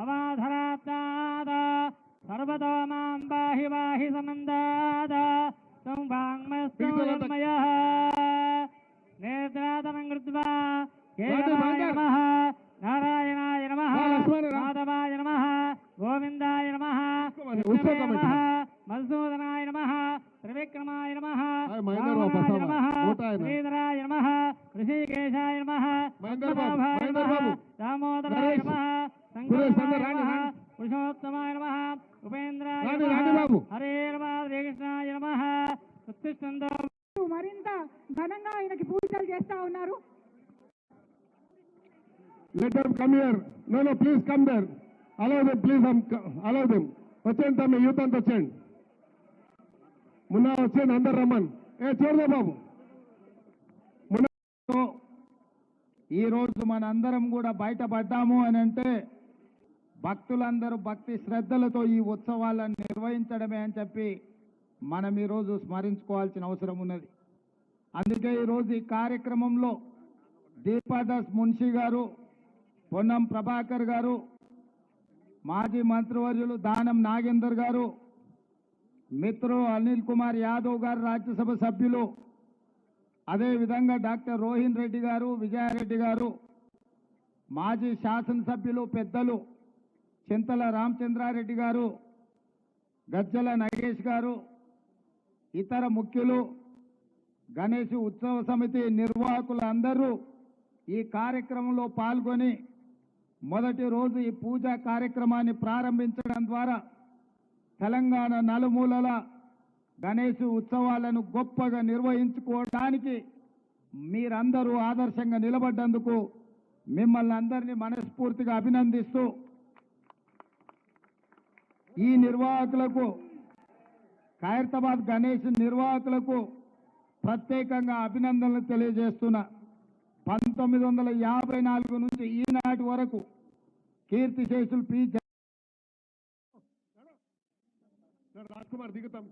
అవాధరాబ్దాద సర్వతో మాం పాహి వాహి సమందాద తం వాంగ్మయ నేత్రాతనం కృత్వా కేశవాయ నమః నారాయణాయ నమః. మాధవాయ నమః గోవిందాయ నమః నమః నమః రామాయ ప్రసాద్ నమః నూట ఆయన. శ్రీధరాయ నమః ఋషికేశాయ నమః మహేందర్ బాబు, పద్మనాభాయ మహేందర్ నమః బాబు. దామోదరాయ నరేష్. నమః సురేష్ శంకరాయ అందరూ రాండి, నమః రాండి. పురుషోత్తమాయ నమః ఉపేంద్రాయ రాండి, నమః రాండి బాబు. హరే నమ శ్రీకృష్ణాయ నమః ఉత్తిష్టంతో మరింత ఘనంగా ఆయనకి పూజలు చేస్తా ఉన్నారు Let them come here. No, no, please come there. Allow them, please, um, allow them. వచ్చేయండి తమ్మి యూత్ అంతా వచ్చేయండి మున్నా వచ్చేది అందరు రమ్మని ఏ చూడదా బాబు. మున్నా ఈ రోజు మనందరం కూడా బయటపడ్డాము అని అంటే భక్తులందరూ భక్తి శ్రద్ధలతో ఈ ఉత్సవాలను నిర్వహించడమే అని చెప్పి మనం ఈరోజు స్మరించుకోవాల్సిన అవసరం ఉన్నది. అందుకే ఈరోజు ఈ కార్యక్రమంలో దీపాదాస్ మున్షి గారు పొన్నం ప్రభాకర్ గారు మాజీ మంత్రివర్యులు దానం నాగేందర్ గారు మిత్రు అనిల్ కుమార్ యాదవ్ గారు రాజ్యసభ సభ్యులు. అదేవిధంగా డాక్టర్ రోహిన్ రెడ్డి గారు విజయారెడ్డి గారు మాజీ శాసనసభ్యులు పెద్దలు చింతల రామచంద్రారెడ్డి గారు గజ్జల నగేష్ గారు ఇతర ముఖ్యులు గణేష్ ఉత్సవ సమితి నిర్వాహకులందరూ ఈ కార్యక్రమంలో పాల్గొని మొదటి రోజు ఈ పూజా కార్యక్రమాన్ని ప్రారంభించడం ద్వారా తెలంగాణ నలుమూలల గణేష్ ఉత్సవాలను గొప్పగా నిర్వహించుకోవడానికి మీరందరూ ఆదర్శంగా నిలబడ్డందుకు మిమ్మల్ని అందరినీ మనస్ఫూర్తిగా అభినందిస్తూ ఈ నిర్వాహకులకు ఖైరతాబాద్ గణేష్ నిర్వాహకులకు ప్రత్యేకంగా అభినందనలు తెలియజేస్తున్నా. పంతొమ్మిది వందల యాభై నాలుగు నుంచి ఈనాటి వరకు కీర్తిశేషులు పి. రాజ్ కుమార్ దిగుతాం